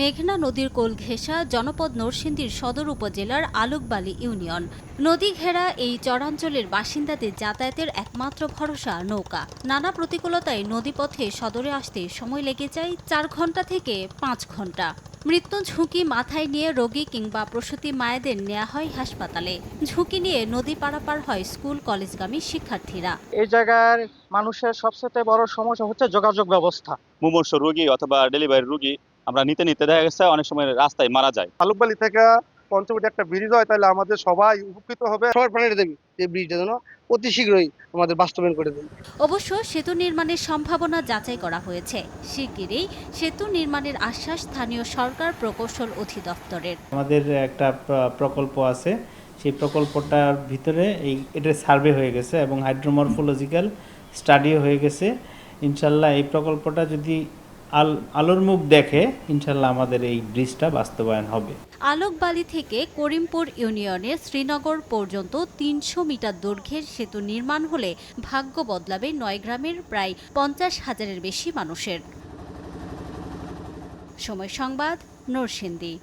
মেঘনা নদীর কোল ঘেঁষা জনপদ নরসিংদীর সদর উপজেলার আলোকবালি ইউনিয়ন। নদী ঘেরা এই চরাঞ্চলের বাসিন্দাদের যাতায়াতের একমাত্র ভরসা নৌকা। নানা প্রতিকূলতায় নদীপথে সদরে আসতে সময় লেগে যায় চার ঘণ্টা থেকে পাঁচ ঘণ্টা মৃত্যু ঝুঁকি মাথায় নিয়ে রোগী কিংবা প্রসূতি মায়েদের নেওয়া হয় হাসপাতালে। ঝুঁকি নিয়ে নদী পারাপার হয় স্কুল কলেজগামী শিক্ষার্থীরা। এই জায়গার মানুষের সবচেয়ে বড় সমস্যা হচ্ছে যোগাযোগ ব্যবস্থা। মুমূর্ষ রোগী অথবা ডেলিভারি রোগী আমরা নিতে নিতে দেখা গেছে অনেক সময় রাস্তায় মারা যায়। আলুকবালি থেকে পঞ্চবটি একটা ব্রিজ হয় তাহলে আমাদের সবাই উপকৃত হবে। সবার প্রাণের দাবি যে ব্রিজটা যেন অতি শীঘ্রই আমাদের বাস্তবায়ন করে দেয়। অবশ্য সেতু নির্মাণের সম্ভাবনা যাচাই করা হয়েছে। শিগগিরই সেতু নির্মাণের আশ্বাস স্থানীয় সরকার প্রকৌশল অধিদপ্তরের। আমাদের একটা প্রকল্প আছে। সেই প্রকল্পটার ভিতরে এই এটা সার্ভে হয়ে গেছে এবং হাইড্রোমরফোলজিক্যাল স্টাডিও হয়ে গেছে। ইনশাল্লাহ এই প্রকল্পটা যদি আল, আলোর মুখ দেখে ইনশাল্লাহ আমাদের এই ব্রিজটা বাস্তবায়ন হবে। আলোকবালি থেকে করিমপুর ইউনিয়নে শ্রীনগর পর্যন্ত তিনশো মিটার দৈর্ঘ্যের সেতু নির্মাণ হলে ভাগ্য বদলাবে নয় গ্রামের প্রায় পঞ্চাশ হাজারের বেশি মানুষের। সময় সংবাদ, নরসিংদী।